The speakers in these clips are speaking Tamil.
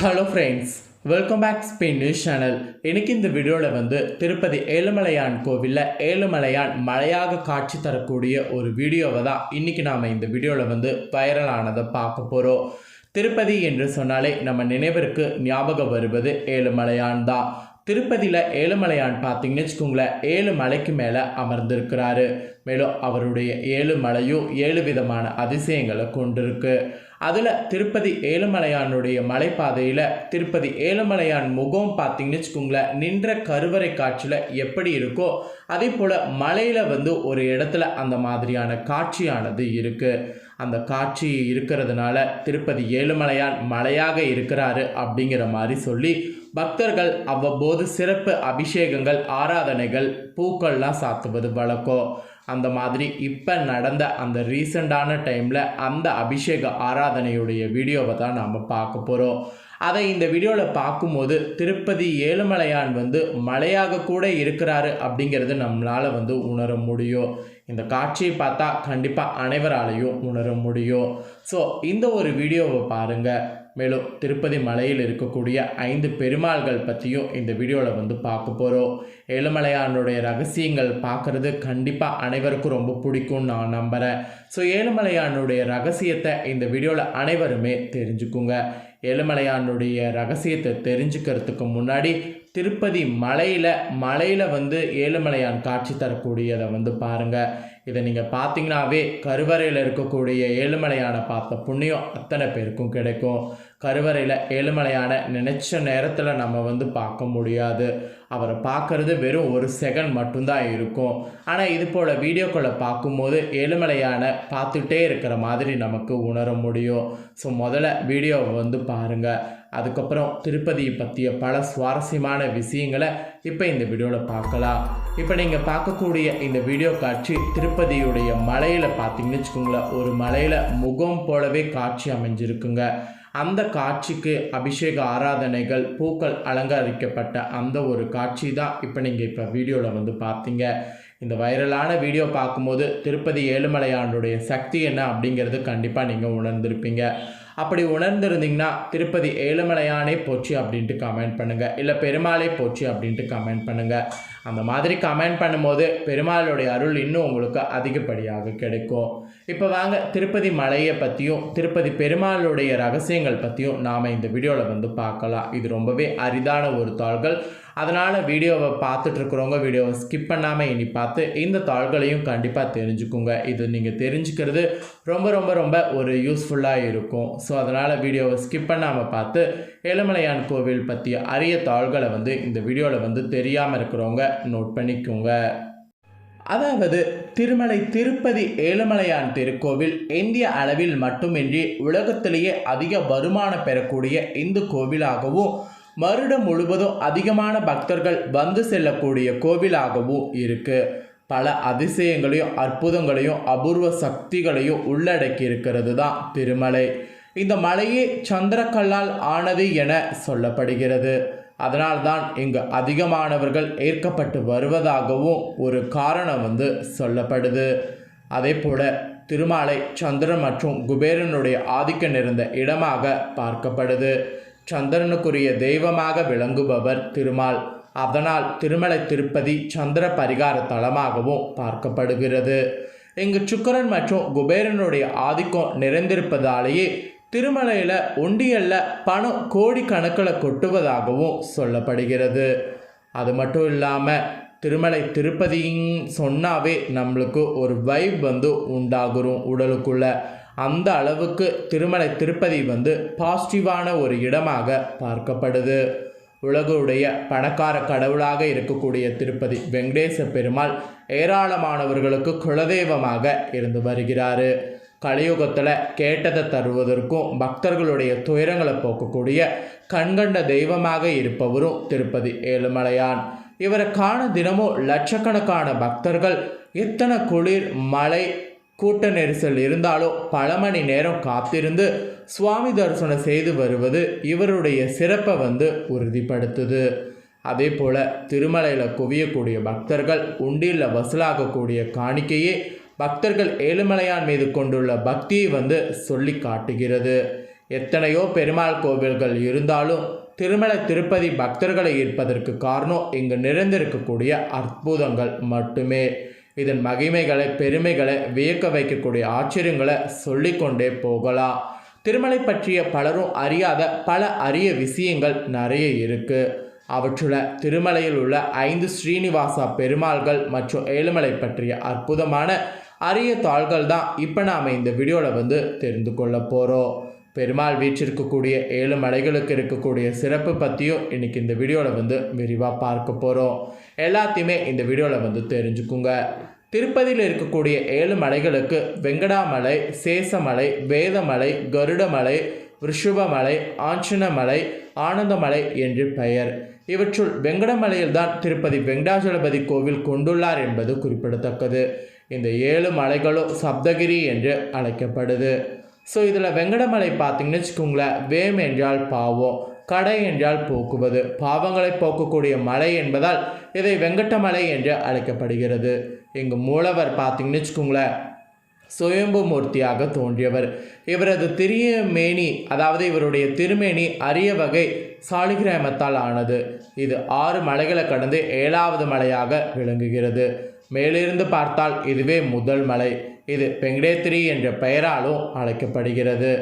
Hello friends welcome back Spain news channel எனக்கு இந்த வீடியோவில் வந்து திருப்பதி ஏழுமலையான் கோவிலில் ஏழுமலையான் மழையாக காட்சி தரக்கூடிய ஒரு வீடியோவை தான் இன்றைக்கி நாம் இந்த வீடியோவில் வந்து வைரலானதை பார்க்க போகிறோம் திருப்பதி என்று சொன்னாலே நம்ம நினைவிற்கு ஞாபகம் வருவது ஏழுமலையான் தான். திருப்பதியில் ஏழுமலையான் பார்த்தீங்கன்னு வச்சுக்கோங்களேன் ஏழு மலைக்கு மேலே அமர்ந்திருக்கிறாரு. மேலும் அவருடைய ஏழு மலையும் ஏழு விதமான அதிசயங்களை கொண்டிருக்கு. அதில் திருப்பதி ஏழுமலையானுடைய மலைப்பாதையில் திருப்பதி ஏழுமலையான் முகம் பார்த்தீங்கன்னு வச்சுக்கோங்களேன் நின்ற கருவறை காட்சியில் எப்படி இருக்கோ அதே போல் மலையில் வந்து ஒரு இடத்துல அந்த மாதிரியான காட்சியானது இருக்குது அந்த காட்சி இருக்கிறதுனால திருப்பதி ஏழுமலையான் மலையாக இருக்கிறாரு அப்படிங்கிற மாதிரி சொல்லி பக்தர்கள் அவ்வப்போது சிறப்பு அபிஷேகங்கள் ஆராதனைகள் பூக்கள்லாம் சாத்துவது வழக்கம். அந்த மாதிரி இப்போ நடந்த அந்த ரீசண்டான டைமில் அந்த அபிஷேக ஆராதனையுடைய வீடியோவை தான் நாம் பார்க்க போகிறோம் அதை இந்த வீடியோவில் பார்க்கும்போது திருப்பதி ஏழுமலையான் வந்து மலையாக கூட இருக்கிறாரு அப்படிங்கிறது நம்மளால் வந்து உணர முடியும். இந்த காட்சியை பார்த்தா கண்டிப்பாக அனைவராலையும் உணர முடியும். ஸோ இந்த ஒரு வீடியோவை பாருங்கள் மேலும் திருப்பதி மலையில் இருக்கக்கூடிய ஐந்து பெருமாள்கள் பற்றியும் இந்த வீடியோவில் வந்து பார்க்க போகிறோம் ஏழுமலையானுடைய ரகசியங்கள் பார்க்குறது கண்டிப்பாக அனைவருக்கும் ரொம்ப பிடிக்கும்னு நான் நம்புகிறேன் ஸோ ஏழுமலையானுடைய ரகசியத்தை இந்த வீடியோவில் அனைவருமே தெரிஞ்சுக்குங்க. ஏழுமலையானுடைய ரகசியத்தை தெரிஞ்சுக்கிறதுக்கு முன்னாடி திருப்பதி மலையில் மலையில் வந்து ஏழுமலையான் காட்சி தரக்கூடியதை வந்து பாருங்கள் இதை நீங்கள் பார்த்தீங்கன்னாவே கருவறையில் இருக்கக்கூடிய ஏழுமலையானை பார்த்த புண்ணியம் அத்தனை பேருக்கும் கிடைக்கும். கருவறையில் ஏழுமலையான நினச்ச நேரத்தில் நம்ம வந்து பார்க்க முடியாது. அவரை பார்க்குறது வெறும் ஒரு செகண்ட் மட்டும்தான் இருக்கும். ஆனால் இது போல் வீடியோக்களை பார்க்கும்போது ஏழுமலையான பார்த்துட்டே இருக்கிற மாதிரி நமக்கு உணர முடியும். ஸோ முதல்ல வீடியோவை வந்து பாருங்கள் அதுக்கப்புறம் திருப்பதியை பற்றிய பல சுவாரஸ்யமான விஷயங்களை இப்போ இந்த வீடியோவில் பார்க்கலாம். இப்போ நீங்கள் பார்க்கக்கூடிய இந்த வீடியோ காட்சி திருப்பதியுடைய மலையில் பார்த்தீங்கன்னு வச்சுக்கோங்களேன். ஒரு மலையில் முகம் போலவே காட்சி அமைஞ்சிருக்குங்க. அந்த காட்சிக்கு அபிஷேக ஆராதனைகள் பூக்கள் அலங்கரிக்கப்பட்ட அந்த ஒரு காட்சி தான் இப்போ நீங்கள் இப்போ வீடியோவில் வந்து பார்த்தீங்க. இந்த வைரலான வீடியோ பார்க்கும்போது திருப்பதி ஏழுமலையானுடைய சக்தி என்ன அப்படிங்கிறது கண்டிப்பாக நீங்கள் உணர்ந்திருப்பீங்க. அப்படி உணர்ந்திருந்தீங்கன்னா திருப்பதி ஏழுமலையானே போச்சு அப்படின்ட்டு கமெண்ட் பண்ணுங்கள் இல்லை பெருமாளே போச்சு அப்படின்ட்டு கமெண்ட் பண்ணுங்கள் அந்த மாதிரி கமெண்ட் பண்ணும்போது பெருமாளுடைய அருள் இன்னும் உங்களுக்கு அதிகப்படியாக கிடைக்கும். இப்போ வாங்க திருப்பதி மலையை பற்றியும் திருப்பதி பெருமாளுடைய ரகசியங்கள் பற்றியும் நாம் இந்த வீடியோவில் வந்து பார்க்கலாம். இது ரொம்பவே அரிதான ஒரு தாள்கள். அதனால் வீடியோவை பார்த்துட்ருக்குறவங்க வீடியோவை ஸ்கிப் பண்ணாமல் இனி பார்த்து இந்த தாள்களையும் கண்டிப்பாக தெரிஞ்சுக்குங்க. இது நீங்கள் தெரிஞ்சுக்கிறது ரொம்ப ரொம்ப ரொம்ப ஒரு யூஸ்ஃபுல்லாக இருக்கும். ஸோ அதனால் வீடியோவை ஸ்கிப் பண்ணாமல் பார்த்து ஏழுமலையான் கோவில் பற்றிய அரிய தாள்களை வந்து இந்த வீடியோவில் வந்து தெரியாமல் இருக்கிறவங்க நோட் பண்ணிக்கோங்க. அதாவது திருமலை திருப்பதி ஏழுமலையான் திருக்கோவில் இந்திய அளவில் மட்டுமின்றி உலகத்திலேயே அதிக வருமானம் பெறக்கூடிய இந்து கோவிலாகவும் வருடம் முழுவதும் அதிகமான பக்தர்கள் வந்து செல்லக்கூடிய கோவிலாகவும் இருக்குது பல அதிசயங்களையும் அற்புதங்களையும் அபூர்வ சக்திகளையும் உள்ளடக்கி இருக்கிறது தான் திருமலை. இந்த மலையே சந்திரக்கல்லால் ஆனது என சொல்லப்படுகிறது. அதனால்தான் இங்கு அதிகமானவர்கள் ஏற்கப்பட்டு வருவதாகவும் ஒரு காரணம் வந்து சொல்லப்படுது. அதே போல திருமாலை சந்திரன் மற்றும் குபேரனுடைய ஆதிக்கம் நிறைந்த இடமாக பார்க்கப்படுது. சந்திரனுக்குரிய தெய்வமாக விளங்குபவர் திருமால். அதனால் திருமலை திருப்பதி சந்திர பரிகார தலமாகவும் பார்க்கப்படுகிறது. இங்கு சுக்கரன் மற்றும் குபேரனுடைய ஆதிக்கம் நிறைந்திருப்பதாலேயே திருமலையில் ஒண்டியல்ல பணம் கோடிக்கணக்கில் கொட்டுவதாகவும் சொல்லப்படுகிறது. அது மட்டும் இல்லாமல் திருமலை திருப்பதின்னு சொன்னாவே நம்மளுக்கு ஒரு வைப் வந்து உண்டாகுறோம் உடலுக்குள்ள. அந்த அளவுக்கு திருமலை திருப்பதி வந்து பாசிட்டிவான ஒரு இடமாக பார்க்கப்படுது. உலகுடைய பணக்கார கடவுளாக இருக்கக்கூடிய திருப்பதி வெங்கடேச பெருமாள் ஏராளமானவர்களுக்கு குலதெய்வமாக இருந்து வருகிறாரு. கலியுகத்தில் கேட்டதை தருவதற்கும் பக்தர்களுடைய துயரங்களை போக்கக்கூடிய கண்கண்ட தெய்வமாக இருப்பவரும் திருப்பதி ஏழுமலையான். இவரை காண தினமும் லட்சக்கணக்கான பக்தர்கள் எத்தனை குளிர் மழை கூட்ட நெரிசல் இருந்தாலும் பல மணி நேரம் காத்திருந்து சுவாமி தரிசனம் செய்து வருவது இவருடைய சிறப்பை வந்து உறுதிப்படுத்துது. அதே போல் திருமலையில் குவியக்கூடிய பக்தர்கள் உண்டியில் வசூலாகக்கூடிய காணிக்கையே பக்தர்கள் ஏழுமலையான் மீது கொண்டுள்ள பக்தியை வந்து சொல்லி காட்டுகிறது. எத்தனையோ பெருமாள் கோவில்கள் இருந்தாலும் திருமலை திருப்பதி பக்தர்களை ஈர்ப்பதற்கு காரணம் இங்கு நிறைந்திருக்கக்கூடிய அற்புதங்கள் மட்டுமே. இதன் மகிமைகளை பெருமைகளை வியக்க வைக்கக்கூடிய ஆச்சரியங்களை சொல்லிக்கொண்டே போகலாம். திருமலை பற்றிய பலரும் அறியாத பல அரிய விஷயங்கள் நிறைய இருக்கு. அவற்றுள்ள திருமலையில் உள்ள ஐந்து ஸ்ரீனிவாசா பெருமாள்கள் மற்றும் ஏழுமலை பற்றிய அற்புதமான அரிய தாள்கள் தான் இப்போ நாம் இந்த வீடியோவில் வந்து தெரிந்து கொள்ள போகிறோம் பெருமாள் வீற்றிருக்கக்கூடிய ஏழு மலைகளுக்கு இருக்கக்கூடிய சிறப்பு பற்றியும் இன்னைக்கு இந்த வீடியோவில் வந்து விரிவாக பார்க்க போகிறோம் எல்லாத்தையுமே இந்த வீடியோவில் வந்து தெரிஞ்சுக்குங்க. திருப்பதியில் இருக்கக்கூடிய ஏழு மலைகளுக்கு வெங்கடாமலை சேசமலை வேதமலை கருடமலை ரிஷுபமலை ஆஞ்சனமலை ஆனந்தமலை என்று பெயர். இவற்றுள் வெங்கடமலையில்தான் திருப்பதி வெங்கடாஜலபதி கோவில் கொண்டுள்ளார் என்பது குறிப்பிடத்தக்கது. இந்த ஏழு மலைகளும் சப்தகிரி என்று அழைக்கப்படுது. ஸோ இதில் வெங்கடமலை பார்த்தீங்கன்னு வச்சுக்கோங்களேன் வேம் என்றால் பாவம் கடை என்றால் போக்குவது பாவங்களை போக்கக்கூடிய மலை என்பதால் இதை வெங்கட்டமலை என்று அழைக்கப்படுகிறது. இங்கு மூலவர் பார்த்தீங்கன்னு வச்சுக்கோங்களேன் சுயம்பு மூர்த்தியாக தோன்றியவர். இவரது திரிய மேனி அதாவது இவருடைய திருமேனி அரிய வகை சாலிகிராமத்தால் ஆனது. இது ஆறு மலைகளை கடந்து ஏழாவது மலையாக விளங்குகிறது. மேலிருந்து பார்த்தால் இதுவே முதல் மலை. இது பெங்கடேத்ரி என்ற பெயராலும் அழைக்கப்படுகிறது.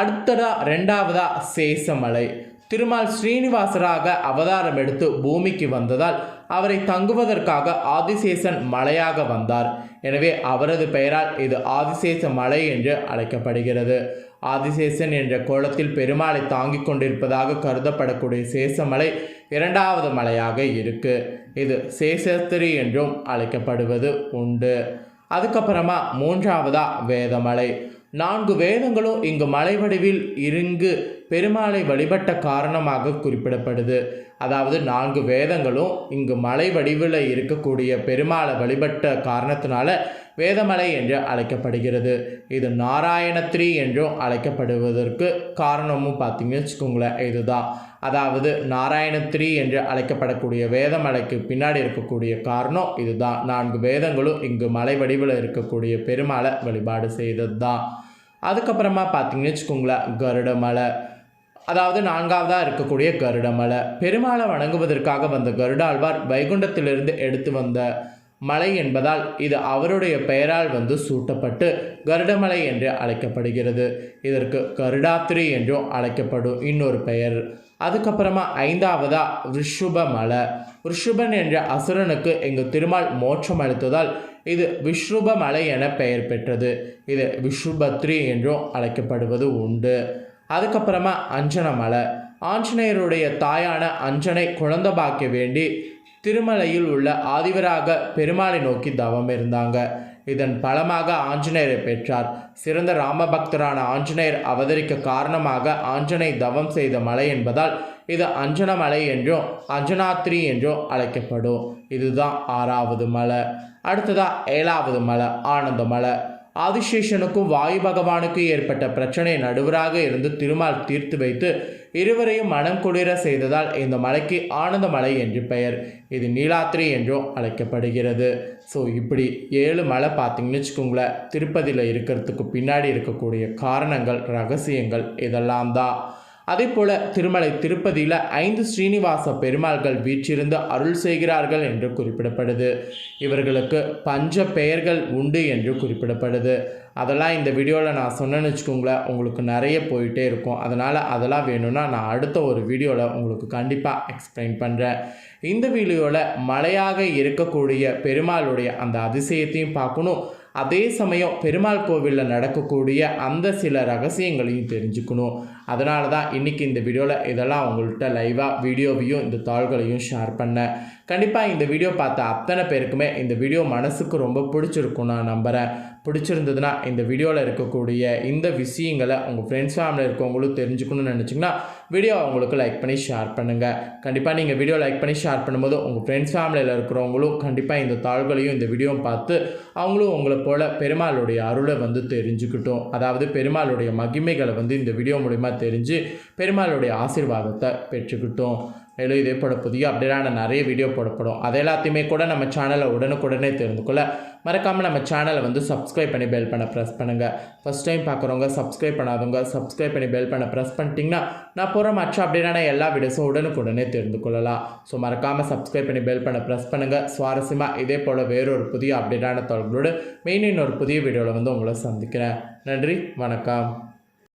அடுத்ததா ரெண்டாவதா சேசமலை. திருமால் ஸ்ரீனிவாசராக அவதாரம் எடுத்து பூமிக்கு வந்ததால் அவரை தங்குவதற்காக ஆதிசேஷன் மலையாக வந்தார். எனவே அவரது பெயரால் இது ஆதிசேஷ மலை என்று அழைக்கப்படுகிறது. ஆதிசேஷன் என்ற கோலத்தில் பெருமாளை தாங்கிக் கொண்டிருப்பதாக கருதப்படக்கூடிய சேசமலை இரண்டாவது மலையாக இருக்குது இது சேசத்திரி என்றும் அழைக்கப்படுவது உண்டு. அதுக்கப்புறமா மூன்றாவதா வேதமலை. நான்கு வேதங்களும் இங்கு மலை வடிவில் இருங்கு பெருமாளை வழிபட்ட காரணமாக குறிப்பிடப்படுது. அதாவது நான்கு வேதங்களும் இங்கு மலை வடிவில் இருக்கக்கூடிய பெருமாளை வழிபட்ட காரணத்தினால வேதமலை என்று அழைக்கப்படுகிறது. இது நாராயணத்ரி என்றும் அழைக்கப்படுவதற்கு காரணமும் பார்த்தீங்கன்னு வச்சுக்கோங்களேன் இதுதான். அதாவது நாராயணத்ரி என்று அழைக்கப்படக்கூடிய வேதமலைக்கு பின்னாடி இருக்கக்கூடிய காரணம் இதுதான். நான்கு வேதங்களும் இங்கு மலை வடிவில் இருக்கக்கூடிய பெருமாளை வழிபாடு செய்தது தான் அதுக்கப்புறமா பார்த்தீங்கன்னு வச்சுக்கோங்களேன் கருடமலை. அதாவது நான்காவதாக இருக்கக்கூடிய கருடமலை. பெருமாளை வணங்குவதற்காக வந்த கருடாழ்வார் வைகுண்டத்திலிருந்து எடுத்து வந்த மலை என்பதால் இது அவருடைய பெயரால் வந்து சூட்டப்பட்டு கருடமலை என்று அழைக்கப்படுகிறது. இதற்கு கருடாத்திரி என்றும் அழைக்கப்படும் இன்னொரு பெயர். அதுக்கப்புறமா ஐந்தாவதா ரிஷுப மலை ரிஷுபன் என்ற அசுரனுக்கு எங்கள் திருமால் மோட்சம் அளித்ததால் இது விஸ்ருப மலை என பெயர் பெற்றது. இது விஸ்ருபத்ரி என்றும் அழைக்கப்படுவது உண்டு. அதுக்கப்புறமா அஞ்சன மலை ஆஞ்சநேயருடைய தாயான அஞ்சனை குழந்த பாக்க வேண்டி திருமலையில் உள்ள ஆதிவராக பெருமாளை நோக்கி தவம் இருந்தாங்க. இதன் பலமாக ஆஞ்சநேயரை பெற்றார். சிறந்த ராமபக்தரான ஆஞ்சநேயர் அவதரிக்க காரணமாக ஆஞ்சனை தவம் செய்த மலை என்பதால் இது அஞ்சன மலை என்றும் அஞ்சனாத்ரி என்றும் அழைக்கப்படும். இதுதான் ஆறாவது மலை. அடுத்ததா ஏழாவது மலை ஆனந்த மலை. ஆதிசேஷனுக்கும் வாயு பகவானுக்கும் ஏற்பட்ட பிரச்சனை நடுவராக இருந்து திருமால் தீர்த்து வைத்து இருவரையும் மனம் குளிர செய்ததால் இந்த மலைக்கு ஆனந்த மலை என்று பெயர். இது நீலாத்திரி என்றும் அழைக்கப்படுகிறது. ஸோ இப்படி ஏழு மலை பார்த்தீங்கன்னு வச்சுக்கோங்களேன். திருப்பதியில் இருக்கிறதுக்கு பின்னாடி இருக்கக்கூடிய காரணங்கள் ரகசியங்கள் இதெல்லாம் தான். அதே போல திருமலை திருப்பதியில் ஐந்து ஸ்ரீனிவாச பெருமாள்கள் வீற்றிருந்து அருள் செய்கிறார்கள் என்று குறிப்பிடப்படுது. இவர்களுக்கு பஞ்ச பெயர்கள் உண்டு என்று குறிப்பிடப்படுது. அதெல்லாம் இந்த வீடியோவில் நான் சொன்னேன்னு வச்சுக்கோங்களேன் உங்களுக்கு நிறைய போயிட்டே இருக்கும். அதனால் அதெல்லாம் வேணும்னா நான் அடுத்த ஒரு வீடியோவில் உங்களுக்கு கண்டிப்பாக எக்ஸ்பிளைன் பண்ணுறேன் இந்த வீடியோவில் மலையாக இருக்கக்கூடிய பெருமாளுடைய அந்த அதிசயத்தையும் பார்க்கணும். அதே சமயம் பெருமாள் கோவிலில் நடக்கக்கூடிய அந்த சில ரகசியங்களையும் தெரிஞ்சுக்கணும். அதனால தான் இன்றைக்கி இந்த வீடியோவில் இதெல்லாம் உங்கள்கிட்ட லைவாக வீடியோவையும் இந்த தாள்களையும் ஷேர் பண்ணேன். கண்டிப்பாக இந்த வீடியோ பார்த்த அத்தனை பேருக்குமே இந்த வீடியோ மனசுக்கு ரொம்ப பிடிச்சிருக்கும் நான் நம்புகிறேன் பிடிச்சிருந்ததுன்னா இந்த வீடியோவில் இருக்கக்கூடிய இந்த விஷயங்களை உங்கள் ஃப்ரெண்ட்ஸ் ஃபேமிலியில் இருக்கவங்களும் தெரிஞ்சுக்கணும்னு நினச்சிங்கன்னா வீடியோ அவங்களுக்கு லைக் பண்ணி ஷேர் பண்ணுங்கள் கண்டிப்பாக நீங்கள் வீடியோ லைக் பண்ணி ஷேர் பண்ணும்போது உங்கள் ஃப்ரெண்ட்ஸ் ஃபேமிலியில் இருக்கிறவங்களும் கண்டிப்பாக இந்த தாள்களையும் இந்த வீடியோவும் பார்த்து அவங்களும் உங்களை போல் பெருமாளுடைய அருளை வந்து தெரிஞ்சுக்கிட்டோம். அதாவது பெருமாளுடைய மகிமைகளை வந்து இந்த வீடியோ மூலிமா தெரிஞ்சு பெருமாளுடைய ஆசீர்வாதத்தை பெற்றுக்கிட்டோம். மேலும் இதே போல புதிய அப்டேட்டான நிறைய வீடியோ போடப்படும். அது எல்லாத்தையுமே கூட நம்ம சேனலை உடனுக்குடனே தெரிந்து கொள்ள மறக்காமல் நம்ம சேனலை வந்து சப்ஸ்கிரைப் பண்ணி பெல் பண்ண ப்ரெஸ் பண்ணுங்கள் ஃபஸ்ட் டைம் பார்க்குறவங்க சப்ஸ்கிரைப் பண்ணாதவங்க சப்ஸ்கிரைப் பண்ணி பெல் பண்ண ப்ரெஸ் பண்ணிட்டீங்கன்னா நான் போகிற மற்ற அப்டேட்டான எல்லா வீடியோஸும் உடனுக்குடனே தெரிந்து கொள்ளலாம் ஸோ மறக்காமல் சப்ஸ்கிரைப் பண்ணி பெல் பண்ண ப்ரெஸ் பண்ணுங்கள் சுவாரஸ்யமாக இதே போல் வேறொரு புதிய அப்டேட்டான தொடர்களோடு மெயின் இன்னொரு புதிய வீடியோவில் வந்து உங்களை சந்திக்கிறேன். நன்றி வணக்கம்.